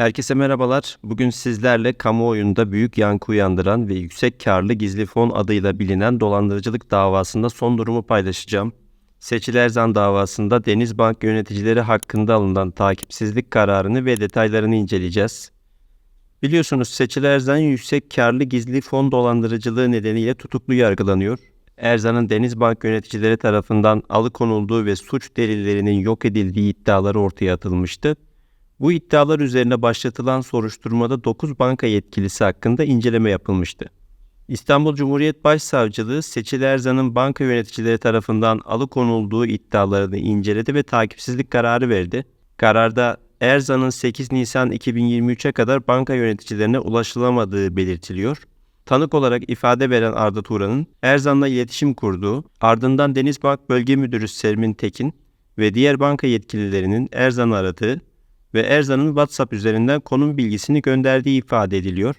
Herkese merhabalar. Bugün sizlerle kamuoyunda büyük yankı uyandıran ve yüksek karlı gizli fon adıyla bilinen dolandırıcılık davasında son durumu paylaşacağım. Seçil Erzan davasında Denizbank yöneticileri hakkında alınan takipsizlik kararını ve detaylarını inceleyeceğiz. Biliyorsunuz Seçil Erzan yüksek karlı gizli fon dolandırıcılığı nedeniyle tutuklu yargılanıyor. Erzan'ın Denizbank yöneticileri tarafından alıkonulduğu ve suç delillerinin yok edildiği iddiaları ortaya atılmıştı. Bu iddialar üzerine başlatılan soruşturmada 9 banka yetkilisi hakkında inceleme yapılmıştı. İstanbul Cumhuriyet Başsavcılığı Seçil Erzan'ın banka yöneticileri tarafından alıkonulduğu iddialarını inceledi ve takipsizlik kararı verdi. Kararda Erzan'ın 8 Nisan 2023'e kadar banka yöneticilerine ulaşılamadığı belirtiliyor. Tanık olarak ifade veren Arda Turan'ın Erzan'la iletişim kurduğu, ardından Denizbank Bölge Müdürü Sermin Tekin ve diğer banka yetkililerinin Erzan'ı aradığı ve Erzan'ın WhatsApp üzerinden konum bilgisini gönderdiği ifade ediliyor.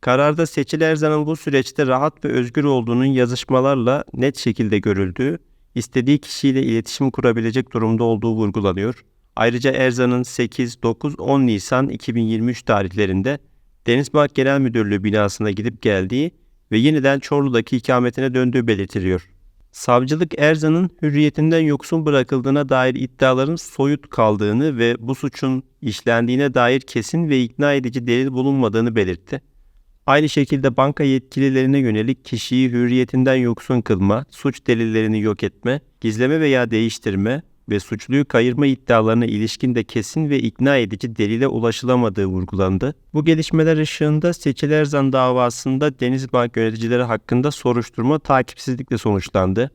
Kararda Seçil Erzan'ın bu süreçte rahat ve özgür olduğunun yazışmalarla net şekilde görüldüğü, istediği kişiyle iletişim kurabilecek durumda olduğu vurgulanıyor. Ayrıca Erzan'ın 8, 9, 10 Nisan 2023 tarihlerinde Denizbank Genel Müdürlüğü binasına gidip geldiği ve yeniden Çorlu'daki ikametine döndüğü belirtiliyor. Savcılık Erzan'ın hürriyetinden yoksun bırakıldığına dair iddiaların soyut kaldığını ve bu suçun işlendiğine dair kesin ve ikna edici delil bulunmadığını belirtti. Aynı şekilde banka yetkililerine yönelik kişiyi hürriyetinden yoksun kılma, suç delillerini yok etme, gizleme veya değiştirme ve suçluyu kayırma iddialarına ilişkin de kesin ve ikna edici delile ulaşılamadığı vurgulandı. Bu gelişmeler ışığında Seçil Erzan davasında Denizbank yöneticileri hakkında soruşturma takipsizlikle sonuçlandı.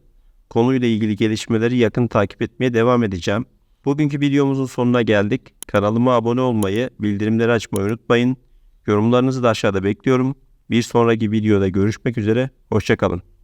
Konuyla ilgili gelişmeleri yakın takip etmeye devam edeceğim. Bugünkü videomuzun sonuna geldik. Kanalıma abone olmayı, bildirimleri açmayı unutmayın. Yorumlarınızı da aşağıda bekliyorum. Bir sonraki videoda görüşmek üzere. Hoşçakalın.